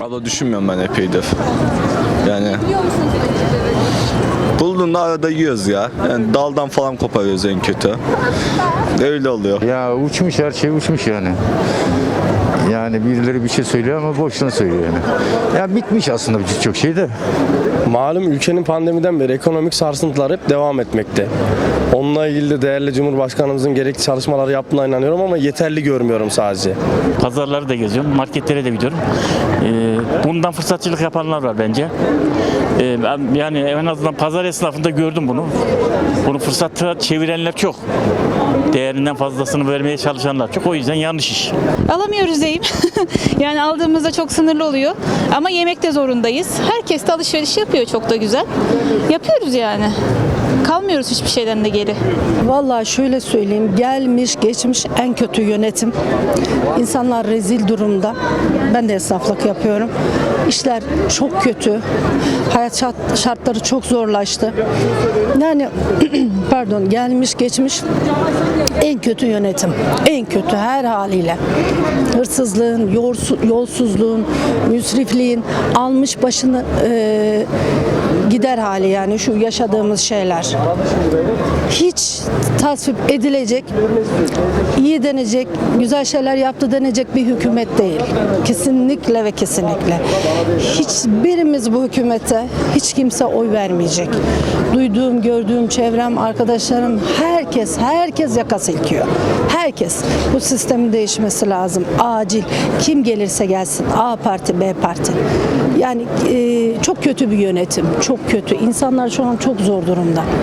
Abla düşünmüyorum ben epeydir. Yani bulduğunda arada yiyoruz ya. Yani daldan falan koparıyoruz en kötü. Öyle oluyor. Ya uçmuş her şey uçmuş yani. Yani birileri bir şey söylüyor ama boşuna söylüyor yani. Ya bitmiş aslında birçok şey de. Malum ülkenin pandemiden beri ekonomik sarsıntılar hep devam etmekte. Onunla ilgili de değerli Cumhurbaşkanımızın gerekli çalışmaları yaptığına inanıyorum ama yeterli görmüyorum sadece. Pazarları da geziyorum, marketlere de gidiyorum. Ee, bundan fırsatçılık yapanlar var bence. Ee, yani en azından pazar esnafında gördüm bunu. Bunu fırsata çevirenler çok. Değerinden fazlasını vermeye çalışanlar çok. O yüzden yanlış iş. Alamıyoruz diyeyim. yani aldığımızda çok sınırlı oluyor. Ama yemekte zorundayız. Herkes de alışveriş yapıyor çok da güzel. Yapıyoruz yani. Kalmıyoruz hiçbir şeyden de geri. Vallahi şöyle söyleyeyim, gelmiş geçmiş en kötü yönetim. İnsanlar rezil durumda. Ben de esnaflık yapıyorum. İşler çok kötü. Hayat şart- şartları çok zorlaştı. Yani pardon gelmiş geçmiş en kötü yönetim. En kötü her haliyle. Hırsızlığın, yolsuzluğun, müsrifliğin almış başını eee, gider hali yani şu yaşadığımız şeyler. Hiç tasvip edilecek, iyi denecek, güzel şeyler yaptı denecek bir hükümet değil. Kesinlikle ve kesinlikle. Hiçbirimiz bu hükümete hiç kimse oy vermeyecek. Duyduğum, gördüğüm, çevrem, arkadaşlarım herkes, herkes yaka silkiyor. Herkes. Bu sistemin değişmesi lazım. Acil. Kim gelirse gelsin. A parti, B parti. Yani e, çok kötü bir yönetim. Çok kötü. İnsanlar şu an çok zor durumda.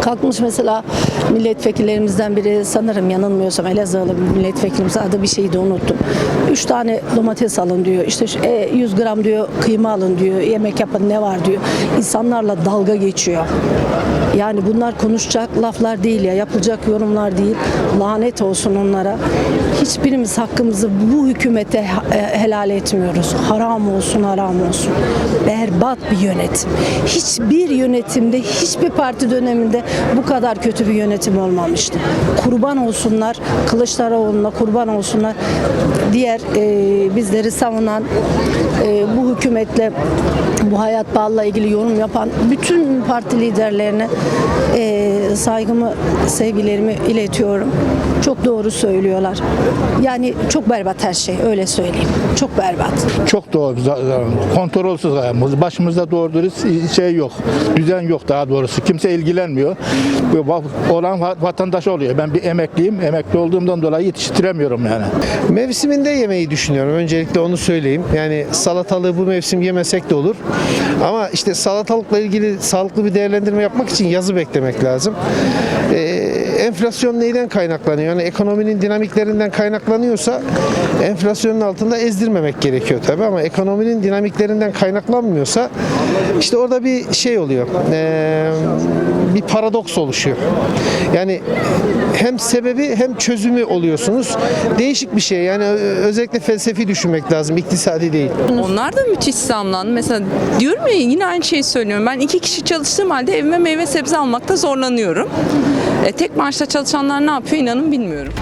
Kalkmış mesela milletvekillerimizden biri sanırım yanılmıyorsam Elazığlı bir milletvekilimiz adı bir şeyi de unuttum. Üç tane domates alın diyor. İşte şu, e, 100 gram diyor kıyma alın diyor. Yemek yapın ne var diyor. İnsanlarla dalga geçiyor. Yani bunlar konuşacak laflar değil ya yapılacak yorumlar değil. Lanet olsun onlara. Hiçbirimiz hakkımızı bu hükümete e, helal etmiyoruz. Haram olsun haram olsun. Berbat bir yönetim. Hiçbir yönetimde hiçbir parti döneminde bu kadar kötü bir yönetim olmamıştı. Kurban olsunlar Kılıçdaroğlu'na kurban olsunlar. Diğer e, bizleri savunan e, bu hükümetle bu hayat bağla ilgili yorum yapan bütün parti liderlerine e, saygımı, sevgilerimi iletiyorum. Çok doğru söylüyorlar. Yani çok berbat her şey öyle söyleyeyim. Çok berbat. Çok doğru, kontrolsüz ayağımız. Başımızda doğru dürüst şey yok. Düzen yok daha doğrusu. Kimse ilgilenmiyor. Bu Olan va- vatandaş oluyor. Ben bir emekliyim. Emekli olduğumdan dolayı yetiştiremiyorum yani. Mevsiminde yemeyi düşünüyorum. Öncelikle onu söyleyeyim. Yani salatalığı bu mevsim yemesek de olur. Ama işte salatalıkla ilgili sağlıklı bir değerlendirme yapmak için yazı beklemek lazım. Ee, enflasyon neyden kaynaklanıyor? Yani ekonominin dinamiklerinden kaynaklanıyorsa enflasyonun altında ezdirmemek gerekiyor tabii ama ekonominin dinamiklerinden kaynaklanmıyorsa işte orada bir şey oluyor. Ee, bir paradoks oluşuyor. Yani hem sebebi hem çözümü oluyorsunuz. Değişik bir şey. Yani özellikle felsefi düşünmek lazım. iktisadi değil. Onlar da müthiş zamlandı. Mesela diyorum ya yine aynı şeyi söylüyorum. Ben iki kişi çalıştığım halde evime meyve sebze almakta zorlanıyorum. E, tek maaşla çalışanlar ne yapıyor inanın bilmiyorum.